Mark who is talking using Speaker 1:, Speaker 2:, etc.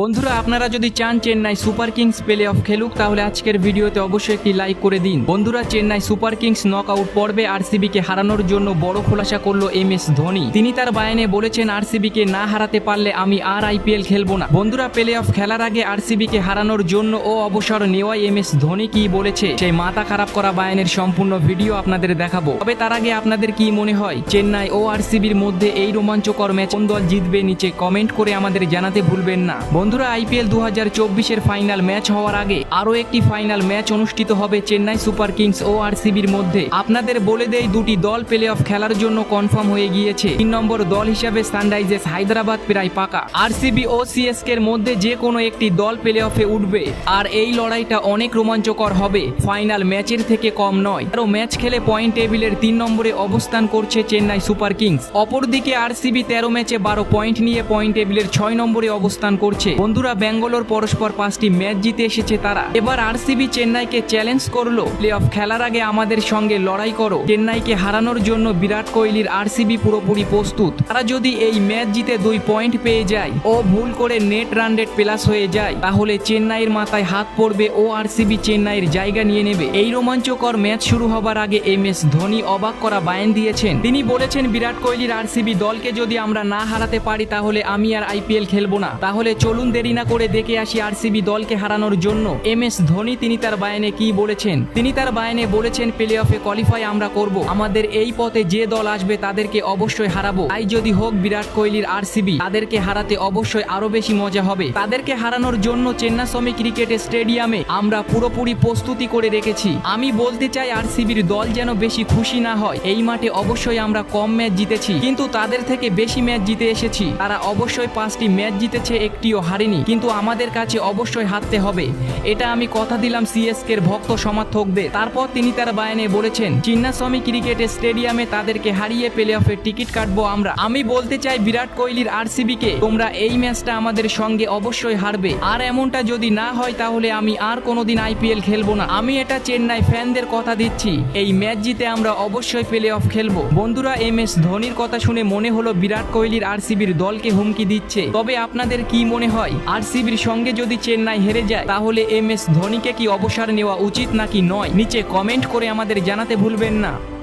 Speaker 1: বন্ধুরা, আপনারা যদি চান Chennai super Kings play of খেলুক, তাহলে আজকের ভিডিওতে অবশ্যই একটি লাইক করে দিন। বন্ধুরা, Chennai super Kings knock out পর্বে আরসিবিকে হারানোর জন্য বড় খোলাসা করল এম এস ধোনি। তিনি তার বায়ানে বলেছেন, আরসিবিকে না হারাতে পারলে আমি আর আইপিএল খেলব না। বন্ধুরা, প্লে অফ খেলার আগে আরসিবিকে হারানোর জন্য ও অবসর নেওয়াই এম এস ধোনি কি বলেছে, সেই মাথা খারাপ করা বায়ানের সম্পূর্ণ ভিডিও আপনাদের দেখাবো। তবে তার আগে আপনাদের কি মনে হয়, চেন্নাই ও আরসিবির মধ্যে এই রোমাঞ্চকর ম্যাচ কোন দল জিতবে নিচে কমেন্ট করে আমাদের জানাতে ভুলবেন না। বন্ধুরা আইপিএল দু হাজার চব্বিশের ফাইনাল ম্যাচ হওয়ার আগে আরও একটি ফাইনাল ম্যাচ অনুষ্ঠিত হবে চেন্নাই সুপার কিংস ও আরসিবির মধ্যে। আপনাদের বলে দেয় দুটি দল প্লে অফ খেলার জন্য কনফার্ম হয়ে গিয়েছে। তিন নম্বর দল হিসাবে সানরাইজার্স হায়দ্রাবাদ প্রায় পাকা। আরসিবি ও সিএসকে এর মধ্যে যে কোনো একটি দল প্লে অফে উঠবে। আর এই লড়াইটা অনেক রোমাঞ্চকর হবে। ফাইনাল ম্যাচের থেকে কম নয়। আরও ম্যাচ খেলে পয়েন্ট টেবিলের তিন নম্বরে অবস্থান করছে চেন্নাই সুপার কিংস। অপরদিকে আরসিবি তেরো ম্যাচে বারো পয়েন্ট নিয়ে পয়েন্ট টেবিলের ছয় নম্বরে অবস্থান করছে। বন্ধুরা, ব্যাঙ্গালোর পরস্পর পাঁচটি ম্যাচ জিতে এসেছে তারা। এবার আরসিবি চেন্নাইকে চ্যালেঞ্জ করল। প্লে অফ খেলার আগে আমাদের সঙ্গে লড়াই করো। চেন্নাইকে হারানোর জন্য বিরাট কোহলির আরসিবি পুরোপুরি প্রস্তুত। তারা যদি এই ম্যাচ জিতে দুই পয়েন্ট পেয়ে যায় ও ভুল করে নেট রান রেট প্লাস হয়ে যায়, তাহলে চেন্নাইয়ের মাথায় হাত পড়বে ও আরসিবি চেন্নাইয়ের জায়গা নিয়ে নেবে। এই রোমাঞ্চকর ম্যাচ শুরু হবার আগে এম এস ধোনি অবাক করা বায়ান দিয়েছেন। তিনি বলেছেন, বিরাট কোহলির আরসিবি দলকে যদি আমরা না হারাতে পারি, তাহলে আমি আর আইপিএল খেলব না। তাহলে চলুন দেরি না করে দেখে আসি আরসিবি দলকে হারানোর জন্য। এম এস ধোনি তিনি তার বায়ানে কি বলেছেন? তিনি তার বায়ানে বলেছেন প্লে অফে কোয়ালিফাই আমরা করব। আমাদের এই পথে যে দল আসবে তাদেরকে অবশ্যই হারাবো। তাই যদি হোক বিরাট কোহলির আরসিবি, তাদেরকে হারাতে অবশ্যই আরও বেশি মজা হবে। তাদেরকে হারানোর জন্য চেন্নাস্বামী ক্রিকেট স্টেডিয়ামে আমরা পুরোপুরি প্রস্তুতি করে রেখেছি। আমি বলতে চাই, আরসিবির দল যেন বেশি খুশি না হয়। এই মাঠে অবশ্যই আমরা কম ম্যাচ জিতেছি। কিন্তু তাদের থেকে বেশি ম্যাচ জিতে এসেছি। তারা অবশ্যই পাঁচটি ম্যাচ জিতেছে, একটিও হারেনি, কিন্তু আমাদের কাছে অবশ্যই হারতে হবে। এটা আমি কথা দিলাম সিএসকের ভক্ত সমর্থকদের। তারপর তিনি তার বায়ানে বলেছেন, চিন্নাস্বামী ক্রিকেট স্টেডিয়ামে তাদেরকে হারিয়ে প্লে অফের টিকিট কাটবো আমরা। আমি বলতে চাই বিরাট কোহলির আরসিবিকে, তোমরা এই ম্যাচটা আমাদের সঙ্গে অবশ্যই হারবে। আর এমনটা যদি না হয় তাহলে আমি আর কোনোদিন আইপিএল খেলব না। আমি এটা চেন্নাই ফ্যানদের কথা দিচ্ছি, এই ম্যাচ জিতে আমরা অবশ্যই প্লে অফ খেলব। বন্ধুরা এম এস ধোনির কথা শুনে মনে হলো বিরাট কোহলির আরসিবির দলকে হুমকি দিচ্ছে। তবে আপনাদের কি মনে হয়। আরসিবির সঙ্গে যদি চেন্নাই হেরে যায়, তাহলে এম এস ধোনিকে কি অবসর নেওয়া উচিত নাকি নয়? নিচে কমেন্ট করে আমাদের জানাতে ভুলবেন না।